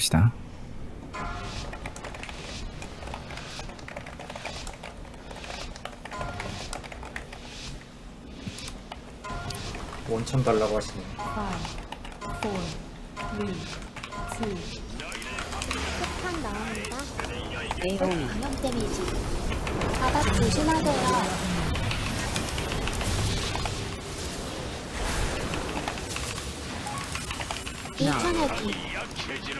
갑시다. 원천 달라고 하시네. five, four, three, two. 폭탄 나옵니다. AOE 감염 데미지. 바닥 조심하세요. 인천에기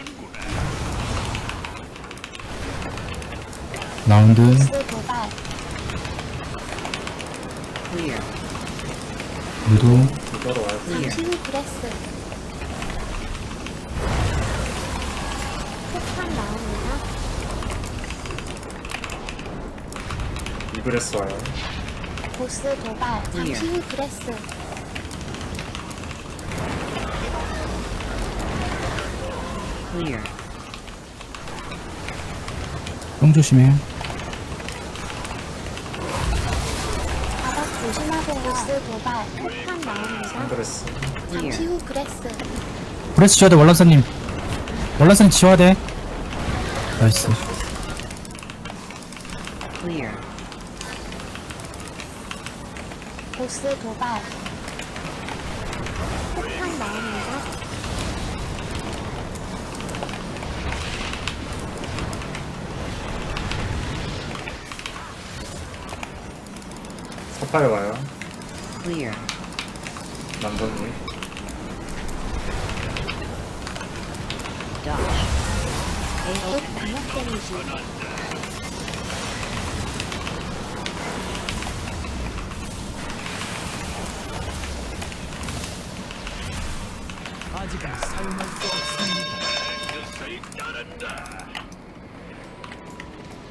라운드 보스 도발 clear 유도 이거로 와요. 잠시 후 브레스 폭탄 나옵니다. 이브레스 와요. 보스 도발. 잠시 후 브레스 clear 똥 조심해. 바닥 조심하세요. 보스 도발 폭탄 나옵니다. 이브레스. 잠시 후 브레스 브레스 지워야 돼 월남사님. 월남사님 지워야 돼. 나이스. clear 보스 도발 폭탄 나옵니다. 서파에 와요. clear 남동님. dodge 곧 방역 데미지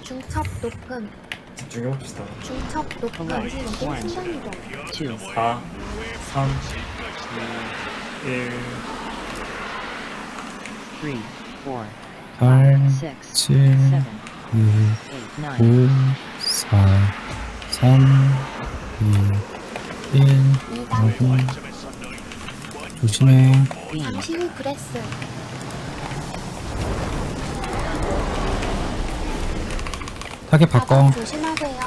중첩 높음 집중해봅시다. 중첩. 이동 One. 순간이동 two 4, 3, 2, 1. three four 8, six 7, seven 6, eight nine 5, 4, 3, 2, 1. 이당. 조심해. 잠시 후 브레스 타겟 바꿔. 조심하세요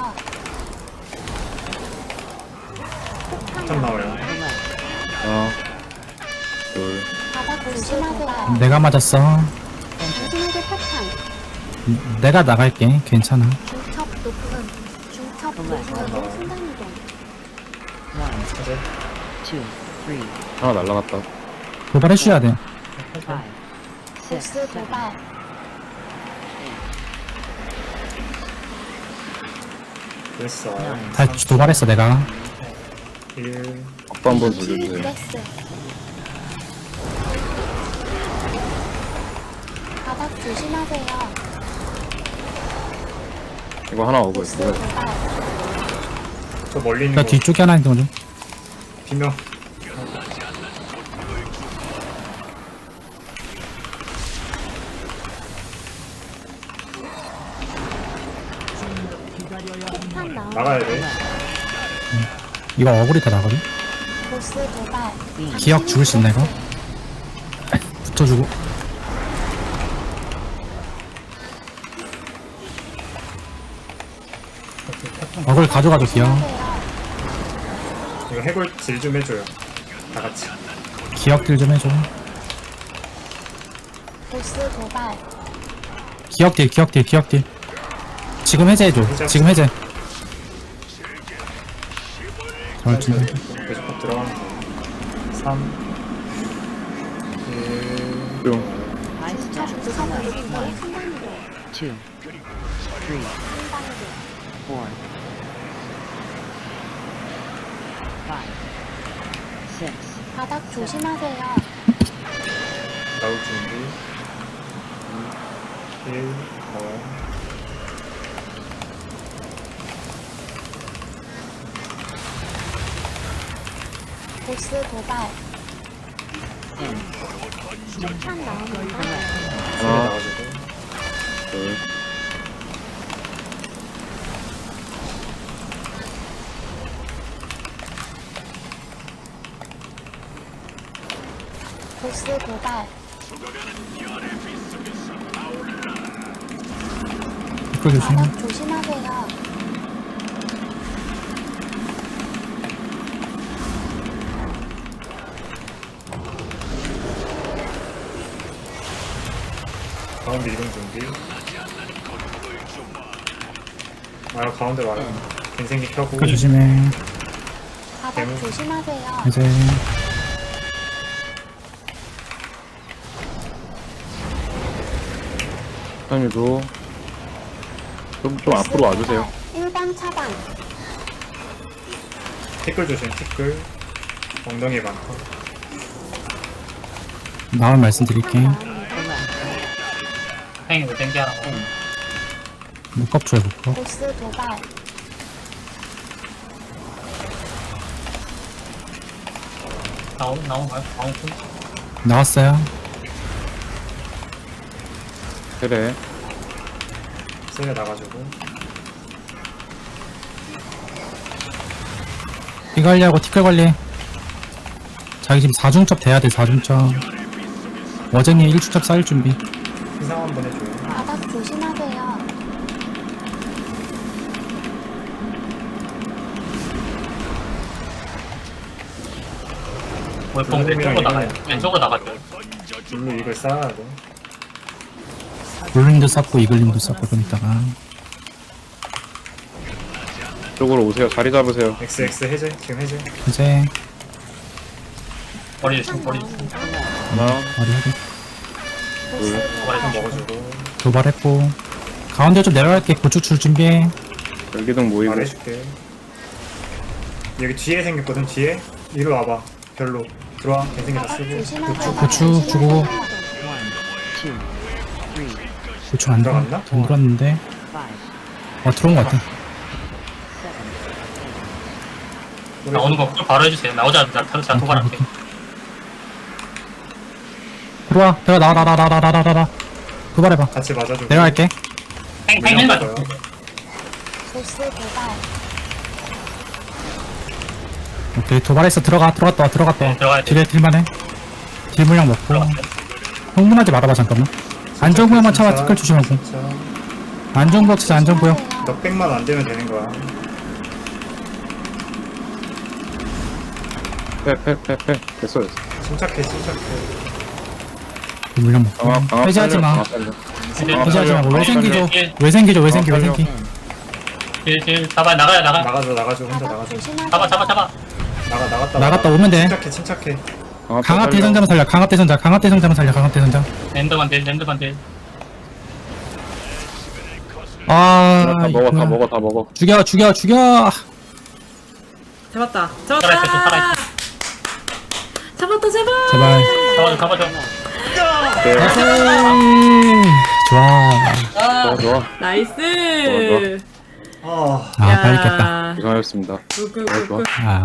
폭탄 나와요. 하나, 둘, 바닥 조심하세요 내가 맞았어. 조심하게 폭탄 내가 나갈게. 괜찮아. 중첩 높음 중첩 높음 순간이동 one 사제. two three 하나 날라갔다. 돼. five six 보스 seven 도발 와요. 다 도발했어 내가. 1. 아빠 한번 돌려주세요. 바닥 조심하세요 이거 하나 보스 있어요. 도발 저 멀리 있는 나 거 뒤쪽에 하나 있는 거 좀. 비명. 나가야 돼. 이거 어글이 다 나거든. 보스 도발 beam 기억 죽을 수 있나 이거? 붙어주고. 어글 가져가도 기억. 이거 해골 질 좀 해줘요. 다 같이. 기억들 좀 해줘. 보스 도발 기억딜 기억딜 기억딜. 지금 해제해줘. 지금 해제. 잘 치. 네. 계속 들어가 3 좀. two, three, 바닥 조심하세요. 나올 준비. 1 5 보스 도발. 폭탄 나옵니다. 하나 보스 도발. 바닥 조심. 가운데 이동 준비. 아 가운데. 인생기 켜고. 티끌 조심해. 바닥 대문. 조심하세요. 이제 사장님도 좀, 좀 앞으로 와주세요. 1번 차단. 티끌 조심. 티끌. 엉덩이 많다. 마음 말씀드릴게. Select. 행이 왜 땡겨하라고 묶업 줘요 묶업. 보스 도발. 나오 나온 거야? 나온 거 나왔어요. 그래. 세게 나가지고. 피 관리하고 티끌 관리. 자기 지금 4중첩 돼야 돼 4중첩. 어제님 1중첩 쌓일 준비. 희상 한번 해줘요. 바닥 조심하세요. 월봉 왼쪽으로 나가요 왼쪽으로 나가죠 줄로 이걸 돼. 블루님도 쌓고 이글님도 쌓고 좀 있다가. 이쪽으로 오세요. 자리 잡으세요. XX 해제. 지금 해제. 이제 머리 조심 머리 하기. 도발. 먹어주고. 도발했고. 가운데 좀 내려갈게. 고축 줄 준비해. 열기둥 모이고. 말해줄게. 여기 뒤에 생겼거든. 뒤에. 이리 와봐. 별로. 들어와. 개생기 다 쓰고. 조심하세요. 고추 주고. 고축 안 들어. 들어갔나? 안 들어왔는데. 어 들어온 것 같아. 나오는 거 바로 해주세요 나오자마자 바로 제가 도발할게 들어와. 내가 나와 나와 나와 나와 나와 나와. 도발해봐. 같이 맞아주고. 내려갈게. 팽 거예요. 보스 도발. 오케이 도발했어. 들어가. 들어갔다 와. 들어갔다 와. 네, 들어가야 돼. 딜에 딜만해. 딜 물량 먹고. 흥분하지 말아봐 잠깐만. 안전구역만 참아. 티끌 조심하고. 안전구역 진짜 안전구역. 조심하세요. 넉백만 안 되면 되는 거야. 패. 됐어, 됐어. 침착해, 침착해. 딜 물량 먹고. 강화, 강화. 해제하지 마. 강화 살려. 딜, 해제하지 말고 어, 외생기죠. 딜, 외생기죠. 외생기 어, 외생기. 딜, 딜 잡아 나가요 나가 나가줘, 나가줘. 혼자 바닥 나가줘. 조심하세요. 잡아 잡아 잡아 나가, 나갔다. 나갔다. 오면 돼. 침착해, 침착해. 강화 강압 살려. 대전자만 살려. 강압 대전자. 강압 대전자만 살려. 강압 대전자. 랜드건 딜 랜드건 딜 아. 다 먹어, 다 이거야. 먹어, 다 먹어. 죽여 죽여 죽여. 잡았다. 살아있어 잡았다. 살아있어 잡았다 제발. 제발. 잡아줘 잡아줘 네, 나이스. 좋아. 좋아, 좋아. 나이스. 아, 아 빨리 깼다. 고생하셨습니다. 굿굿굿. 좋아. 아.